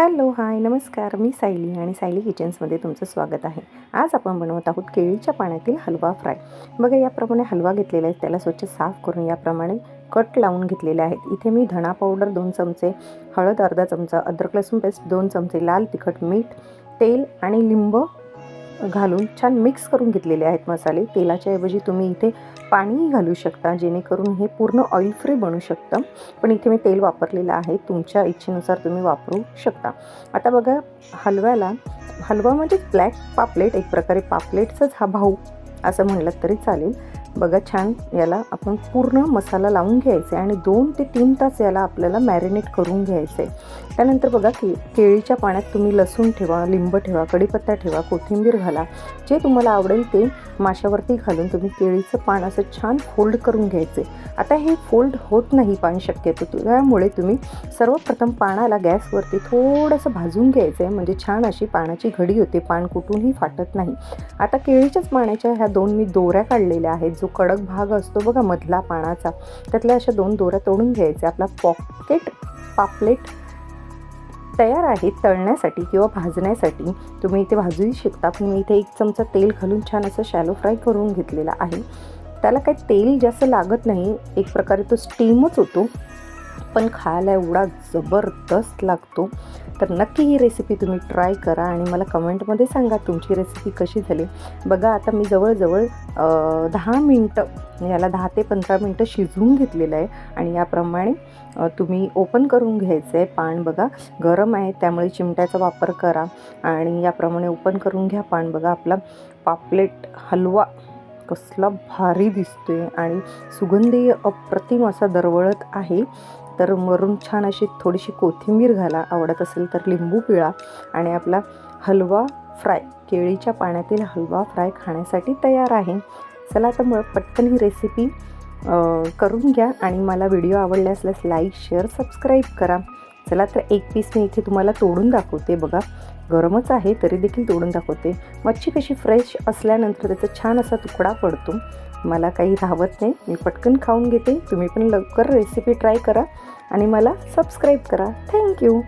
Hello hi नमस्कार. मी सायली आणि सायली किचन्समध्ये तुमचं स्वागत आहे. आज आपण बनवत आहोत केळीच्या पाण्यातील हलवा फ्राय. बघा याप्रमाणे हलवा घेतलेला आहे. त्याला स्वच्छ साफ करून याप्रमाणे कट लावून घेतलेले आहेत. इथे मी धणा पावडर दोन चमचे हळद अर्धा चमचा अद्रक लसूण पेस्ट दोन चमचे लाल तिखट मीठ तेल आणि लिंब घालून छान मिक्स करून घेतलेले आहेत मसाले. तेलाच्या ऐवजी तुम्ही इथे पाणीही घालू शकता जेणेकरून हे पूर्ण ऑइल फ्री बनू शकतं. पण इथे मी तेल वापरलेलं आहे तुमच्या इच्छेनुसार तुम्ही वापरू शकता. आता बघा हलव्याला हलवा म्हणजे ब्लॅक पापलेट एक प्रकारे पापलेटचाच हा भाऊ असं म्हणलं तरी चालेल. बघा छान याला आपण पूर्ण मसाला लावून घ्यायचा आहे आणि दोन ते तीन तास याला आपल्याला मॅरिनेट करून घ्यायचं. आहे त्यानंतर बघा के केळीच्या पाण्यात तुम्ही लसूण ठेवा लिंब ठेवा कढीपत्ता ठेवा कोथिंबीर घाला. जे तुम्हाला आवडेल ते माशावरती घालून तुम्ही केळीचं पान असं छान फोल्ड करून घ्यायचे. आता हे फोल्ड होत नाही पान शक्यतो त्यामुळे तुम्ही सर्वप्रथम पानाला गॅसवरती थोडंसं भाजून घ्यायचं आहे म्हणजे छान अशी पानाची घडी होते पान कुठूनही फाटत नाही. आता केळीच्याच पाण्याच्या ह्या दोन मी दोऱ्या काढलेल्या आहेत जो कडक भाग असतो बघा मधला पानाचा. त्यातल्या अशा दोन दोऱ्या तोडून घ्यायच्या आपला पॉकेट पापलेट तयार आहे तळण्यासाठी किंवा भाजण्यासाठी. तुम्ही इथे भाजूही शकता पण मी इथे एक चमचा तेल घालून छान असं शॅलो फ्राय करून घेतलेला आहे. त्याला काही तेल जास्त लागत नाही. एक प्रकारे तो स्टीमच होतो. पण खायला एवढा जबरदस्त लागतो. तर नक्की ही रेसिपी तुम्ही ट्राय करा आणि मला कमेंटमध्ये सांगा तुमची रेसिपी कशी झाली. बघा आता मी जवळजवळ दहा मिनटं याला दहा ते पंधरा मिनटं शिजवून घेतलेलं आहे. आणि याप्रमाणे तुम्ही ओपन करून घ्यायचं आहे पान बघा. गरम आहे त्यामुळे चिमट्याचा वापर करा. आणि याप्रमाणे ओपन करून घ्या पान बघा. आपला पापलेट हलवा कसला भारी दिसतोय आणि सुगंधी अप्रतिम असा दरवळत आहे. तर वरून छान अशी थोडीशी कोथिंबीर घाला. आवडत असेल तर लिंबू पिळा आणि आपला हलवा फ्राय केळीच्या पाण्यातील हलवा फ्राय खाण्यासाठी तयार आहे. चला तर मग पटकन ही रेसिपी करून घ्या आणि मला व्हिडिओ आवडले असल्यास लाईक शेअर सबस्क्राईब करा. चला तर एक पीस मी इथे तुम्हाला तोडून दाखवते बघा. गरमच आहे तरी देखील तोडून दाखवते. मच्छी कशी फ्रेश असल्यानंतर त्याचा छान असा तुकडा पडतो. मला काही राहत नाही मी पटकन खाऊन घेते. तुम्ही पण लवकर रेसिपी ट्राय करा आणि मला सबस्क्राईब करा. थँक्यू